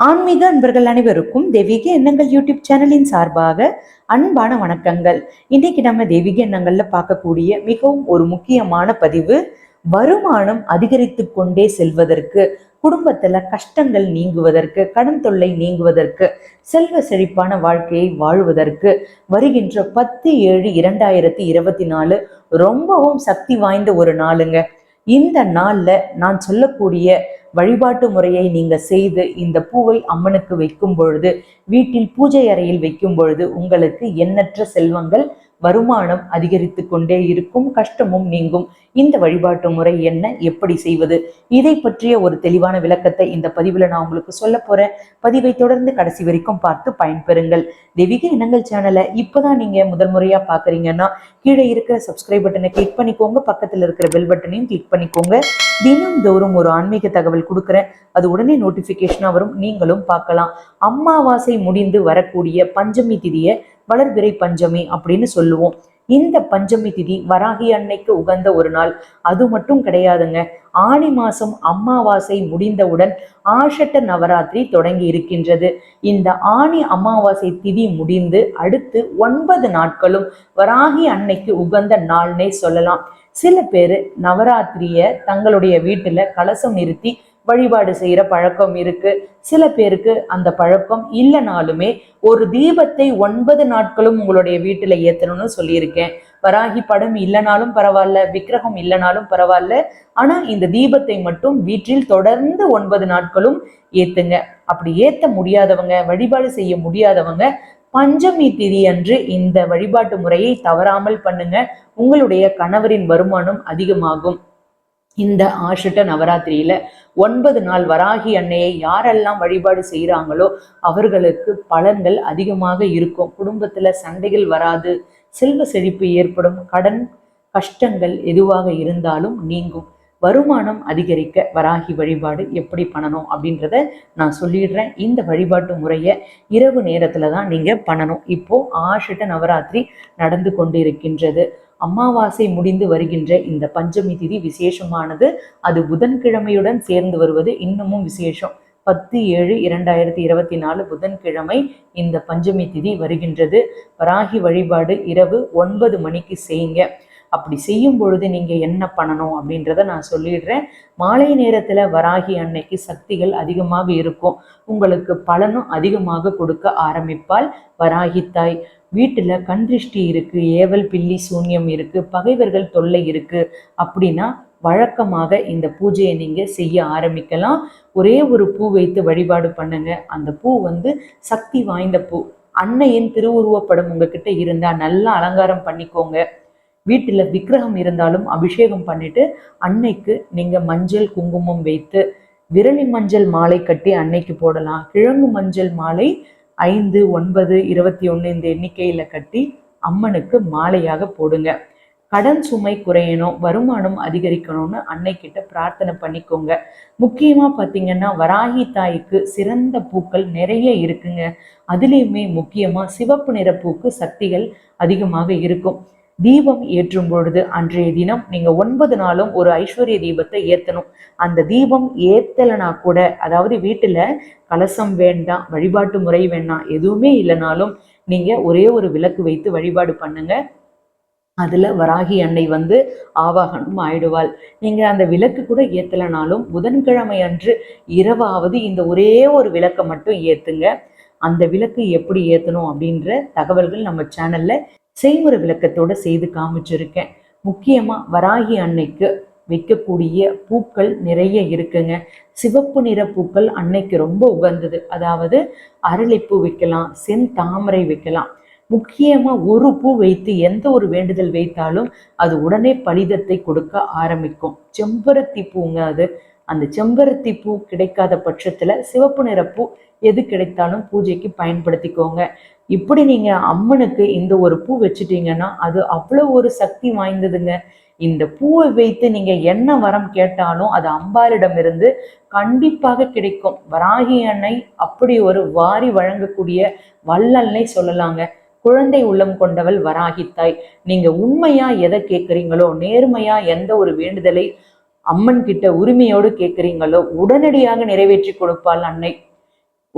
ஆன்மீக அன்பர்கள் அனைவருக்கும் தெய்வீக எண்ணங்கள் யூடியூப் சேனலின் சார்பாக அன்பான வணக்கங்கள். இன்னைக்கு நம்ம தெய்வீக எண்ணங்கள்ல பார்க்கக்கூடிய மிகவும் ஒரு முக்கியமான பதிவு வருமானம் அதிகரித்து கொண்டே செல்வதற்கு குடும்பத்துல கஷ்டங்கள் நீங்குவதற்கு கடன் தொல்லை நீங்குவதற்கு செல்வ செழிப்பான வாழ்க்கையை வாழ்வதற்கு வருகின்ற பத்து ஏழு இரண்டாயிரத்தி இருபத்தி நாலு ரொம்பவும் சக்தி வாய்ந்த ஒரு நாளுங்க. இந்த நாள்ல நான் சொல்லக்கூடிய வழிபாட்டு முறையை நீங்க செய்து இந்த பூவை அம்மனுக்கு வைக்கும் பொழுது வீட்டில் பூஜை அறையில் வைக்கும் பொழுது உங்களுக்கு எண்ணற்ற செல்வங்கள் வருமானம் அதிகரித்து கொண்டே இருக்கும் கஷ்டமும் நீங்கும். இந்த வழிபாட்டு முறை என்ன? எப்படி செய்வது? இதை பற்றிய ஒரு தெளிவான விளக்கத்தை இந்த பதிவுல நான் உங்களுக்கு சொல்ல போறேன். பதிவை தொடர்ந்து கடைசி வரைக்கும் பார்த்து பயன்பெறுங்கள். தெய்வீக இனங்கள் சேனலை இப்போதான் நீங்க முதல் முறையா பாக்குறீங்கன்னா கீழே இருக்கிற சப்ஸ்கிரைப் பட்டனை கிளிக் பண்ணிக்கோங்க. பக்கத்துல இருக்கிற பெல் பட்டனையும் கிளிக் பண்ணிக்கோங்க. தினம்தோறும் ஒரு ஆன்மீக தகவல் கொடுக்குறேன். அது உடனே நோட்டிபிகேஷனா வரும். நீங்களும் பார்க்கலாம். அமாவாசை முடிந்து வரக்கூடிய பஞ்சமி திதியை வளர்பிறை பஞ்சமி அப்படின்னு சொல்லுவோம். இந்த பஞ்சமி திதி வராகி அன்னைக்கு உகந்த ஒரு நாள். அது மட்டும் கிடையாதுங்க. ஆணி மாசம் அமாவாசை முடிந்தவுடன் ஆஷட்ட நவராத்திரி தொடங்கி இருக்கின்றது. இந்த ஆணி அமாவாசை திதி முடிந்து அடுத்து ஒன்பது நாட்களும் வராகி அன்னைக்கு உகந்த நாள்னே சொல்லலாம். சில பேர் நவராத்திரிய தங்களுடைய வீட்டுல கலசம் நிறுத்தி வழிபாடு செய்கிற பழக்கம் இருக்கு. சில பேருக்கு அந்த பழக்கம் இல்லைனாலுமே ஒரு தீபத்தை ஒன்பது நாட்களும் உங்களுடைய வீட்டில் ஏற்றணும்னு சொல்லியிருக்கேன். வராகி படம் இல்லைனாலும் பரவாயில்ல விக்கிரகம் இல்லைனாலும் பரவாயில்ல. ஆனால் இந்த தீபத்தை மட்டும் வீட்டில் தொடர்ந்து ஒன்பது நாட்களும் ஏற்றுங்க அப்படி ஏற்ற முடியாதவங்க வழிபாடு செய்ய முடியாதவங்க பஞ்சமி திதி அன்று இந்த வழிபாட்டு முறையை தவறாமல் பண்ணுங்க. உங்களுடைய கணவரின் வருமானம் அதிகமாகும். இந்த ஆஷிட்ட நவராத்திரியில ஒன்பது நாள் வராகி அன்னையை யாரெல்லாம் வழிபாடு செய்கிறாங்களோ அவர்களுக்கு பலன்கள் அதிகமாக இருக்கும். குடும்பத்துல சண்டைகள் வராது. செல்வ செழிப்பு ஏற்படும். கடன் கஷ்டங்கள் எதுவாக இருந்தாலும் நீங்கும். வருமானம் அதிகரிக்க வராகி வழிபாடு எப்படி பண்ணணும் அப்படின்றத நான் சொல்லிடுறேன். இந்த வழிபாட்டு முறையை இரவு நேரத்துல தான் நீங்கள் பண்ணணும். இப்போது ஆஷிட்ட நவராத்திரி நடந்து கொண்டு இருக்கின்றது அமாவாசை முடிந்து வருகின்ற இந்த பஞ்சமி திதி விசேஷமானது. அது புதன்கிழமையுடன் சேர்ந்து வருவது இன்னமும் விசேஷம். பத்து ஏழு இரண்டாயிரத்தி இருபத்தி நாலு புதன்கிழமை இந்த பஞ்சமி திதி வருகின்றது. வராகி வழிபாடு இரவு ஒன்பது மணிக்கு செய்யுங்க. அப்படி செய்யும் பொழுது நீங்க என்ன பண்ணணும் அப்படின்றத நான் சொல்லிடுறேன். மாலை நேரத்துல வராகி அன்னைக்கு சக்திகள் அதிகமாக இருக்கும். உங்களுக்கு பலனும் அதிகமாக கொடுக்க ஆரம்பிப்பால் வராகி தாய் வீட்டில் கண் திருஷ்டி இருக்கு ஏவல் பில்லி சூன்யம் இருக்கு பகைவர்கள் தொல்லை இருக்கு அப்படின்னா வழக்கமாக இந்த பூஜையை நீங்க செய்ய ஆரம்பிக்கலாம். ஒரே ஒரு பூ வைத்து வழிபாடு பண்ணுங்க. அந்த பூ வந்து சக்தி வாய்ந்த பூ. அன்னையின் திருவுருவப்படம் உங்ககிட்ட இருந்தா நல்லா அலங்காரம் பண்ணிக்கோங்க. வீட்டில் விக்கிரகம் இருந்தாலும் அபிஷேகம் பண்ணிட்டு அன்னைக்கு நீங்க மஞ்சள் குங்குமம் வைத்து விரலி மஞ்சள் மாலை கட்டி அன்னைக்கு போடலாம். கிழங்கு மஞ்சள் மாலை ஐந்து ஒன்பது இருபத்தி ஒன்று இந்த எண்ணிக்கையில் கட்டி அம்மனுக்கு மாலையாக போடுங்க. கடன் சுமை குறையணும் வருமானம் அதிகரிக்கணும்னு அன்னைக்கிட்ட பிரார்த்தனை பண்ணிக்கோங்க. முக்கியமா பார்த்தீங்கன்னா வராகி தாய்க்கு சிறந்த பூக்கள் நிறைய இருக்குங்க. அதுலேயுமே முக்கியமா சிவப்பு நிற பூக்கு சக்திகள் அதிகமாக இருக்கும். தீபம் ஏற்றும் பொழுது அன்றைய தினம் நீங்க ஒன்பது நாளும் ஒரு ஐஸ்வர்ய தீபத்தை ஏத்தணும். அந்த தீபம் ஏற்றலைனா கூட அதாவது வீட்டுல கலசம் வேண்டாம் வழிபாட்டு முறை வேண்டாம் எதுவுமே இல்லைனாலும் நீங்க ஒரே ஒரு விளக்கு வைத்து வழிபாடு பண்ணுங்க. அதுல வராகி அன்னை வந்து ஆவாகனம் ஆயிடுவாள். நீங்க அந்த விளக்கு கூட ஏத்தலைனாலும் புதன்கிழமை அன்று இரவாவது இந்த ஒரே ஒரு விளக்கை மட்டும் ஏத்துங்க. அந்த விளக்கு எப்படி ஏத்தணும் அப்படின்ற தகவல்கள் நம்ம சேனல்ல செய்முறை விளக்கத்தோட செய்து காமிச்சிருக்கேன். முக்கியமா வராகி அன்னைக்கு வைக்கக்கூடிய பூக்கள் நிறைய இருக்குங்க. சிவப்பு நிற பூக்கள் அன்னைக்கு ரொம்ப உகந்தது. அதாவது அரளிப்பூ வைக்கலாம் செந்தாமரை வைக்கலாம். முக்கியமா ஒரு பூ வைத்து எந்த ஒரு வேண்டுதல் வைத்தாலும் அது உடனே பலிதத்தை கொடுக்க ஆரம்பிக்கும். செம்பருத்தி பூங்க அது. அந்த செம்பருத்தி பூ கிடைக்காத பட்சத்துல சிவப்பு நிற பூ எது கிடைத்தாலும் பூஜைக்கு பயன்படுத்திக்கோங்க. இப்படி நீங்க அம்மனுக்கு இந்த ஒரு பூ வச்சுட்டீங்கன்னா அது அவ்வளோ ஒரு சக்தி வாய்ந்ததுங்க. இந்த பூவை வைத்து நீங்க என்ன வரம் கேட்டாலும் அது அம்பாளிடமிருந்து கண்டிப்பாக கிடைக்கும். வராகி அன்னை அப்படி ஒரு வாரி வழங்கக்கூடிய வள்ளல்னை சொல்லலாங்க. குழந்தை உள்ளம் கொண்டவள் வராகித்தாய். நீங்க உண்மையா எதை கேட்குறீங்களோ நேர்மையா எந்த ஒரு வேண்டுதலை அம்மன் கிட்ட உரிமையோடு கேட்குறீங்களோ உடனடியாக நிறைவேற்றி கொடுப்பாள் அன்னை.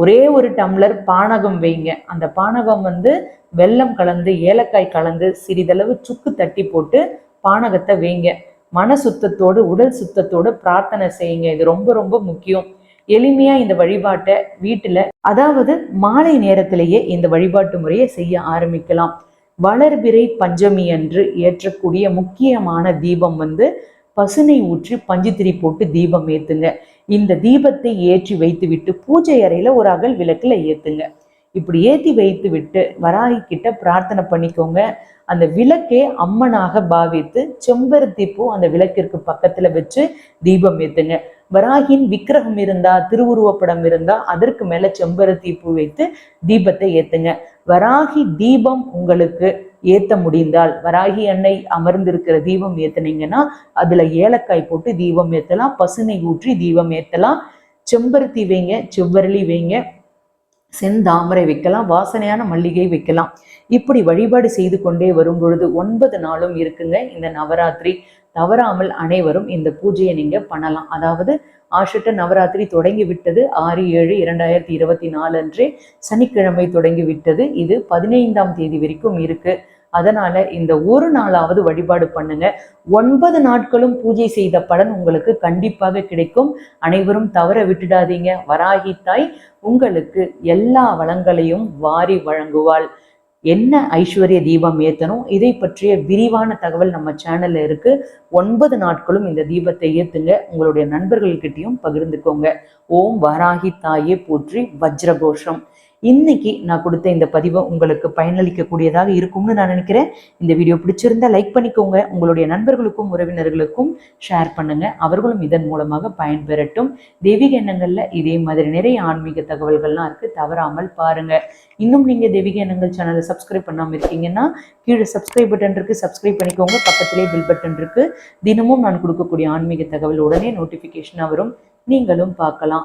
ஒரே ஒரு டம்ளர் பானகம் வைங்க. அந்த பானகம் வந்து வெல்லம் கலந்து ஏலக்காய் கலந்து சிறிதளவு சுக்கு தட்டி போட்டு பானகத்தை வைங்க. மன சுத்தத்தோடு உடல் சுத்தத்தோடு பிரார்த்தனை செய்யுங்க. இது ரொம்ப ரொம்ப முக்கியம். எளிமையா இந்த வழிபாட்டை வீட்டுல அதாவது மாலை நேரத்திலேயே இந்த வழிபாட்டு முறையை செய்ய ஆரம்பிக்கலாம். வளர்பிறை பஞ்சமி அன்று ஏற்றக்கூடிய முக்கியமான தீபம் வந்து பசுனை ஊற்றி பஞ்சுத்திரி போட்டு தீபம் ஏத்துங்க. இந்த தீபத்தை ஏற்றி வைத்துவிட்டு பூஜை அறையில் ஒரு அகல் விளக்கில் ஏற்றுங்க இப்படி ஏற்றி வைத்து விட்டு வராகி கிட்ட பிரார்த்தனை பண்ணிக்கோங்க. அந்த விளக்கே அம்மனாக பாவித்து செம்பருத்தி பூ அந்த விளக்கிற்கு பக்கத்துல வச்சு தீபம் ஏத்துங்க. வராகின் விக்கிரகம் இருந்தா திருவுருவப்படம் இருந்தா அதற்கு மேல செம்பருத்தி பூ வைத்து தீபத்தை ஏத்துங்க. வராகி தீபம் உங்களுக்கு ஏத்த முடிந்தால். வராகி அன்னை அமர்ந்திருக்கிற தீபம் ஏற்றுனீங்கன்னா அதுல ஏலக்காய் போட்டு தீபம் ஏத்தலாம் பசுனை ஊற்றி தீபம் ஏத்தலாம். செம்பருத்தி வைங்க செவ்வரளி வைங்க செந்தாமரை வைக்கலாம் வாசனையான மல்லிகை வைக்கலாம். இப்படி வழிபாடு செய்து கொண்டே வரும் பொழுது ஒன்பது நாளும் இருக்குங்க இந்த நவராத்திரி. தவறாமல் அனைவரும் இந்த பூஜையை நீங்க பண்ணலாம். அதாவது ஆஷட்ட நவராத்திரி தொடங்கி விட்டது ஆறு ஏழு இரண்டாயிரத்தி இருபத்தி நாலு அன்றே. சனிக்கிழமை தொடங்கி விட்டது. இது பதினைந்தாம் தேதி வரைக்கும் இருக்கு. அதனால இந்த ஒரு நாளாவது வழிபாடு பண்ணுங்க. ஒன்பது நாட்களும் பூஜை செய்த பலன் உங்களுக்கு கண்டிப்பாக கிடைக்கும். அனைவரும் தவற விட்டுடாதீங்க. வராகி தாய் உங்களுக்கு எல்லா வளங்களையும் வாரி வழங்குவாள். என்ன ஐஸ்வர்ய தீபம் ஏத்தணும்? இதை பற்றிய விரிவான தகவல் நம்ம சேனல்ல இருக்கு. ஒன்பது நாட்களும் இந்த தீபத்தை ஏத்துங்க. உங்களுடைய நண்பர்கள்கிட்டையும் பகிர்ந்துக்கோங்க. ஓம் வராகி தாயே போற்றி வஜ்ரகோஷம். இன்னைக்கு நான் கொடுத்த இந்த பதிவை உங்களுக்கு பயனளிக்கக்கூடியதாக இருக்கும்னு நான் நினைக்கிறேன். இந்த வீடியோ பிடிச்சிருந்தா லைக் பண்ணிக்கோங்க. உங்களுடைய நண்பர்களுக்கும் உறவினர்களுக்கும் ஷேர் பண்ணுங்க. அவர்களும் இதன் மூலமாக பயன்பெறட்டும். தெய்வீக எண்ணங்கள்ல இதே மாதிரி நிறைய ஆன்மீக தகவல்கள்லாம் இருக்கு. தவறாமல் பாருங்க. இன்னும் நீங்க தெய்வீக எண்ணங்கள் சேனலை சப்ஸ்கிரைப் பண்ணாமல் இருக்கீங்கன்னா கீழே சப்ஸ்கிரைப் பட்டன் இருக்கு. சப்ஸ்கிரைப் பண்ணிக்கோங்க. பக்கத்திலே பில் பட்டன் இருக்கு. தினமும் நான் கொடுக்கக்கூடிய ஆன்மீக தகவல் உடனே நோட்டிஃபிகேஷனாக வரும். நீங்களும் பார்க்கலாம்.